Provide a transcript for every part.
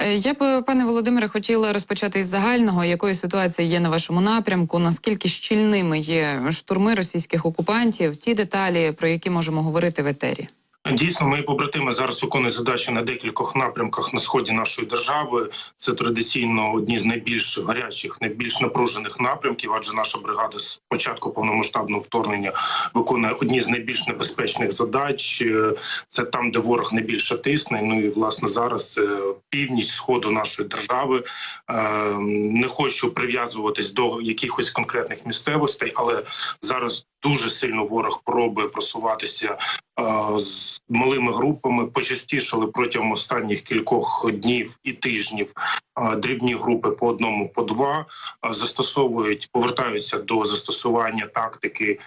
Е, Я б, пане Володимире, хотіла розпочати із загального, якої ситуації є на вашому напрямку, наскільки щільними є штурми російських окупантів, ті деталі, про які можемо говорити в етері. Дійсно, мої побратими зараз виконують задачі на декількох напрямках на сході нашої держави. Це традиційно одні з найбільш гарячих, найбільш напружених напрямків. Адже наша бригада з початку повномасштабного вторгнення виконує одні з найбільш небезпечних задач. Е, Це там, де ворог найбільше тисне. Ну і власне зараз це північ сходу нашої держави. Е, Не хочу прив'язуватись до якихось конкретних місцевостей, але зараз дуже сильно ворог пробує просуватися е, з малими групами. Почастішали протягом останніх кількох днів і тижнів е, дрібні групи по одному, по два е, застосовують, повертаються до застосування тактики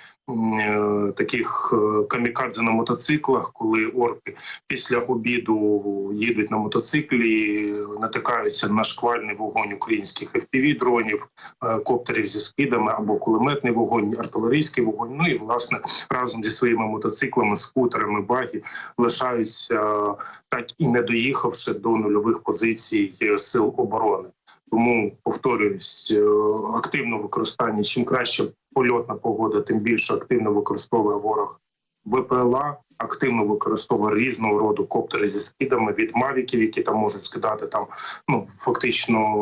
таких е, камікадзе на мотоциклах, коли орки після обіду їдуть на мотоциклі, натикаються на шквальний вогонь українських fpv дронів, е, коптерів зі скидами або кулеметний вогонь, артилерійський вогонь. Ну і власне разом зі своїми мотоциклами, скутерами, багі лишаються е, так і не доїхавши до нульових позицій е, сил оборони. Тому повторююсь, е, активне використання. Чим краще польотна погода, тим більше активно використовує ворог ВПЛА. Активно використовує різного роду коптери зі скидами від мавіків, які там можуть скидати там ну фактично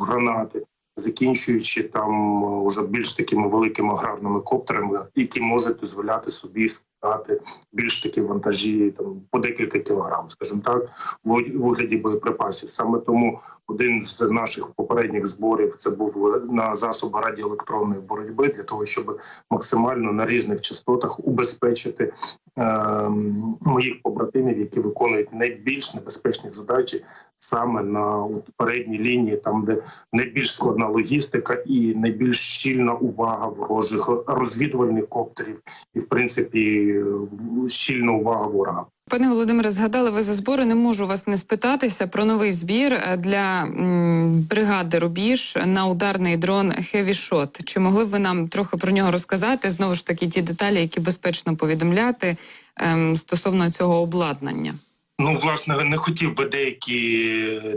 гранати, закінчуючи там уже більш такими великими аграрними коптерами, які можуть дозволяти собі скидати більш такі вантажі там по декілька кілограм, скажімо так, в вигляді боєприпасів. Саме тому один з наших попередніх зборів це був на засоби радіоелектронної боротьби для того, щоб максимально на різних частотах убезпечити е, моїх побратимів, які виконують найбільш небезпечні задачі саме на от, передній лінії, там де найбільш складна логістика і найбільш щільна увага ворожих розвідувальних коптерів, і в принципі щільна увага ворога. Пане Володимире, згадали ви за збори. Не можу вас не спитатися про новий збір е, для бригади Рубіж на ударний дрон Heavy Shot. Чи могли б ви нам трохи про нього розказати? Знову ж таки, ті деталі, які безпечно повідомляти ем, стосовно цього обладнання. Ну, власне, не хотів би деякі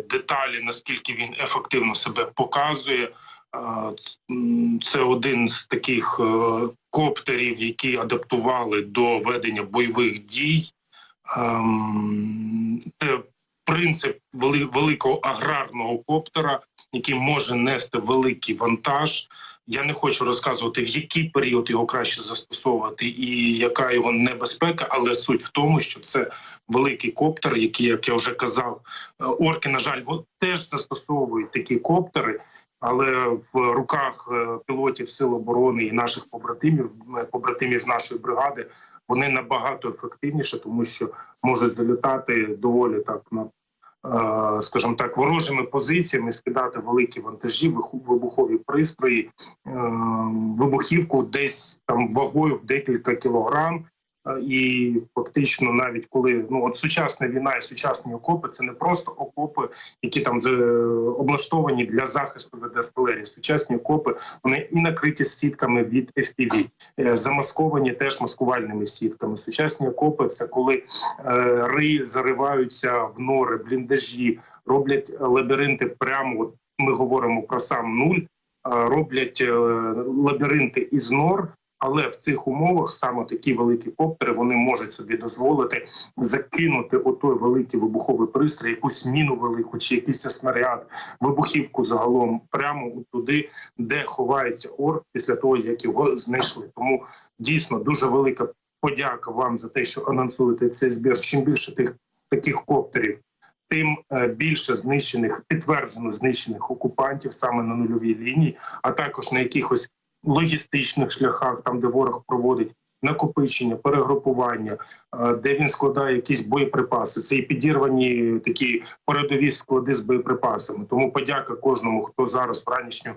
деталі, наскільки він ефективно себе показує. Це один з таких е, коптерів, які адаптували до ведення бойових дій. Ем, Це принцип великого аграрного коптера, який може нести великий вантаж. Я не хочу розказувати, в який період його краще застосовувати і яка його небезпека, але суть в тому, що це великий коптер, який, як я вже казав, е, орки, на жаль, теж застосовують такі коптери. Але в руках е, пілотів сил оборони і наших побратимів, е, побратимів нашої бригади, вони набагато ефективніше, тому що можуть залітати доволі так на е, скажімо так, ворожими позиціями, скидати великі вантажі, вибухові пристрої, вибухівку десь там вагою в декілька кілограм. Е, І фактично, навіть коли ну от сучасна війна і сучасні окопи, це не просто окопи, які там з- облаштовані для захисту від артилерії. Сучасні окопи вони і накриті сітками від FPV, е, замасковані теж маскувальними сітками. Сучасні окопи це коли е, ри зариваються в нори, бліндажі, роблять лабіринти прямо. От ми говоримо про сам нуль, е, роблять е, лабіринти із нор. Але в цих умовах саме такі великі коптери вони можуть собі дозволити закинути отой великий вибуховий пристрій, якусь міну велику чи якийсь снаряд, вибухівку загалом прямо туди, де ховається орк після того, як його знайшли. Тому дійсно дуже велика подяка вам за те, що анонсуєте цей збір. Чим більше тих таких коптерів, тим е, більше знищених, підтверджено знищених окупантів саме на нульовій лінії, а також на якихось логістичних шляхах, там де ворог проводить накопичення, перегрупування, е, де він складає якісь боєприпаси. Це і підірвані такі передові склади з боєприпасами. Тому подяка кожному, хто зараз ранішню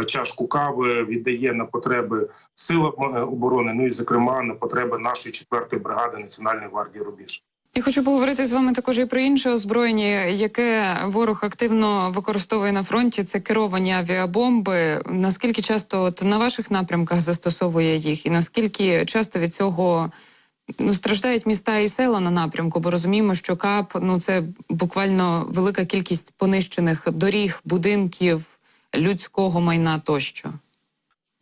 е, чашку кави віддає на потреби сил оборони. Ну і зокрема на потреби нашої четвертої бригади Національної гвардії Рубіж. Я хочу поговорити з вами також і про інше озброєння, яке ворог активно використовує на фронті. Це керовані авіабомби. Наскільки часто от на ваших напрямках застосовує їх, і наскільки часто від цього Ну, страждають міста і села на напрямку, бо розуміємо, що КАП ну це буквально велика кількість понищених доріг, будинків, людського майна тощо.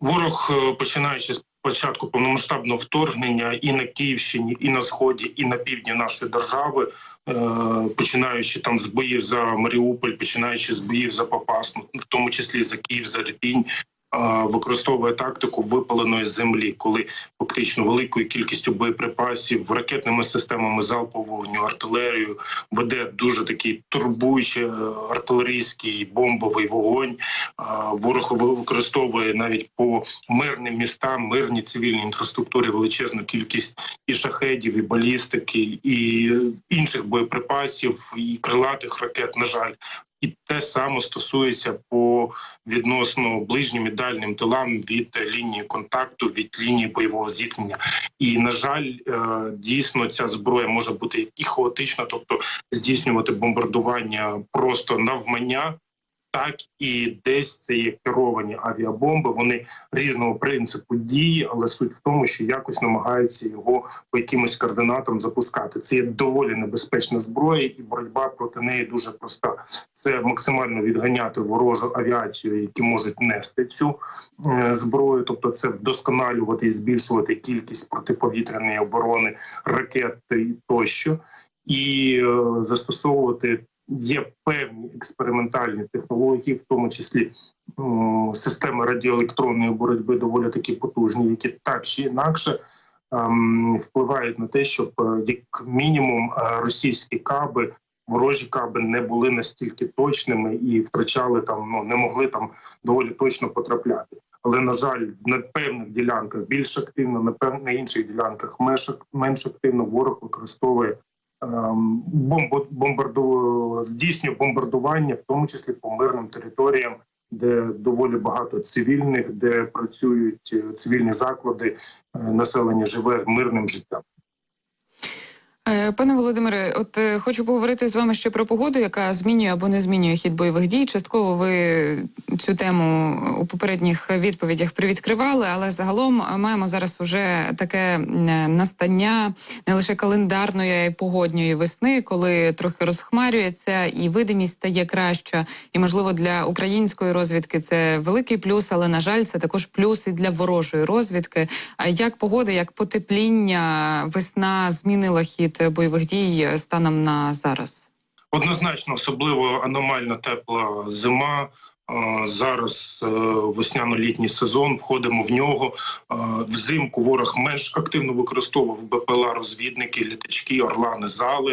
Ворог, е, починаючи з початку повномасштабного вторгнення і на Київщині, і на сході, і на півдні нашої держави, е, починаючи там з боїв за Маріуполь, починаючи з боїв за Попасну, в тому числі за Київ, за Репінь. Використовує тактику випаленої землі, коли фактично великою кількістю боєприпасів, ракетними системами залпового вогню, артилерію веде дуже такий турбуючий е, артилерійський бомбовий вогонь. Ворог використовує навіть по мирним містам, мирній цивільній інфраструктурі величезну кількість і шахедів, і балістики, і інших боєприпасів, і крилатих ракет. На жаль, і те саме стосується по відносно ближнім і дальнім тилам від лінії контакту, від лінії бойового зіткнення. І на жаль, е, дійсно ця зброя може бути і хаотична, тобто здійснювати бомбардування просто навмання. Так і десь це є керовані авіабомби. Вони різного принципу дії, але суть в тому, що якось намагаються його по якимось координатам запускати. Це є доволі небезпечна зброя, і боротьба проти неї дуже проста. Це максимально відганяти ворожу авіацію, які можуть нести цю е, зброю, тобто це вдосконалювати і збільшувати кількість протиповітряної оборони, ракет тощо, і е, застосовувати є певні експериментальні технології, в тому числі системи радіоелектронної боротьби доволі такі потужні, які так чи інакше ем, впливають на те, щоб е, як мінімум е, російські каби. Ворожі каби не були настільки точними і втрачали там, ну не могли там доволі точно потрапляти. Але на жаль, на певних ділянках більш активно, на певних інших ділянках менш, менш активно ворог використовує бомбарду, здійснює бомбардування, в тому числі по мирним територіям, де доволі багато цивільних, де працюють е, цивільні заклади, е, населення живе мирним життям. Е, Пане Володимире, от е, хочу поговорити з вами ще про погоду, яка змінює або не змінює хід бойових дій. Частково ви цю тему у попередніх відповідях привідкривали, але загалом маємо зараз уже таке настання не лише календарної, погодньої весни, коли трохи розхмарюється і видимість стає краща. І можливо для української розвідки це великий плюс, але на жаль, це також плюс і для ворожої розвідки. А як погода, як потепління, весна змінила хід бойових дій станом на зараз? Однозначно, особливо аномально тепла зима. Зараз е, весняно-літній сезон. Входимо в нього. Взимку ворог менш активно використовував БПЛА, розвідники, літачки, орлани, зали,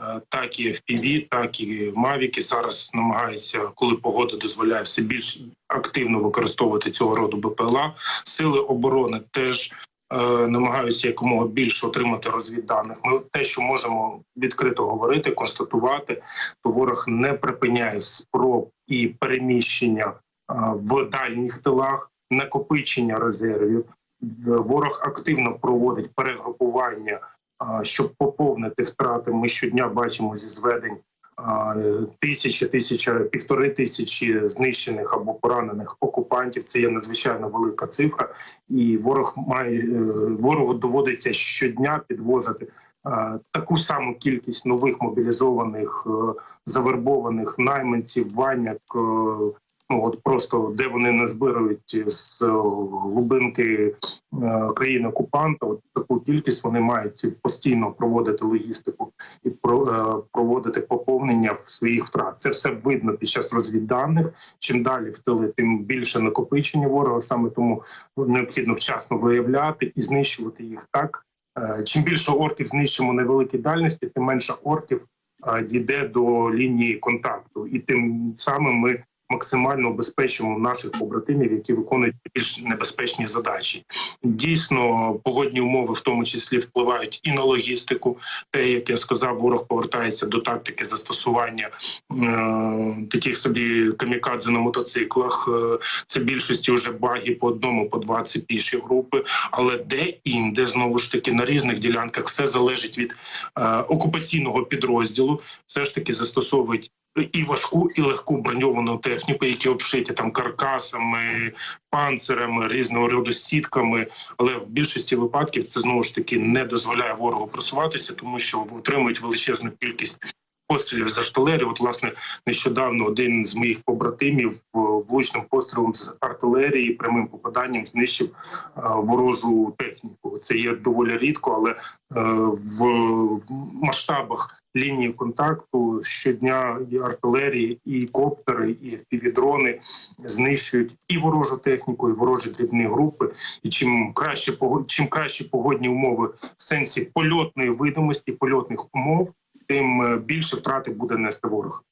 е, так і FPV, так і Мавіки. Зараз намагається, коли погода дозволяє, все більш активно використовувати цього роду БПЛА. Сили оборони теж е, намагаються якомога більше отримати розвідданих. Ми те, що можемо відкрито говорити, констатувати, то ворог не припиняє спроб і переміщення е, в дальніх тилах, накопичення резервів. Ворог активно проводить перегрупування, е, щоб поповнити втрати. Ми щодня бачимо зі зведень тисячі, тисяча, півтори тисячі знищених або поранених окупантів. Це є надзвичайно велика цифра, і ворог має е, ворогу доводиться щодня підвозити е, таку саму кількість нових мобілізованих, е, завербованих найманців, ваняк. Ну от просто де вони назбирують з е, глибинки е, країни окупанта, от таку кількість вони мають постійно проводити логістику і е, проводити поповнення в своїх втрат. Це все видно під час розвідданих. Чим далі в тили, тим більше накопичення ворога. Саме тому необхідно вчасно виявляти і знищувати їх так. Чим більше орків знищимо на великій дальності, тим менше орків дійде до лінії контакту, і тим самим ми максимально обезпечимо наших побратимів, які виконують більш небезпечні задачі. Дійсно, погодні умови в тому числі впливають і на логістику. Те, як я сказав, ворог повертається до тактики застосування е, таких собі камікадзе на мотоциклах. Е, це більшості вже баги по одному, по два це піші групи. Але де інде знову ж таки на різних ділянках все залежить від е, окупаційного підрозділу. Все ж таки застосовують і важку, і легку броньовану техніку, які обшиті там каркасами, панцирами, різного роду сітками. Але в більшості випадків це знову ж таки не дозволяє ворогу просуватися, тому що отримують величезну кількість пострілів з артилерії. От, власне, нещодавно один з моїх побратимів е, влучним пострілом з артилерії прямим попаданням знищив е, ворожу техніку. Це є доволі рідко, але е, в масштабах лінії контакту щодня і артилерії, і коптери, і півдрони знищують і ворожу техніку, і ворожі дрібні групи. І чим краще чим кращі погодні умови в сенсі польотної видимості, польотних умов, тим е, більше втрати буде нести ворог.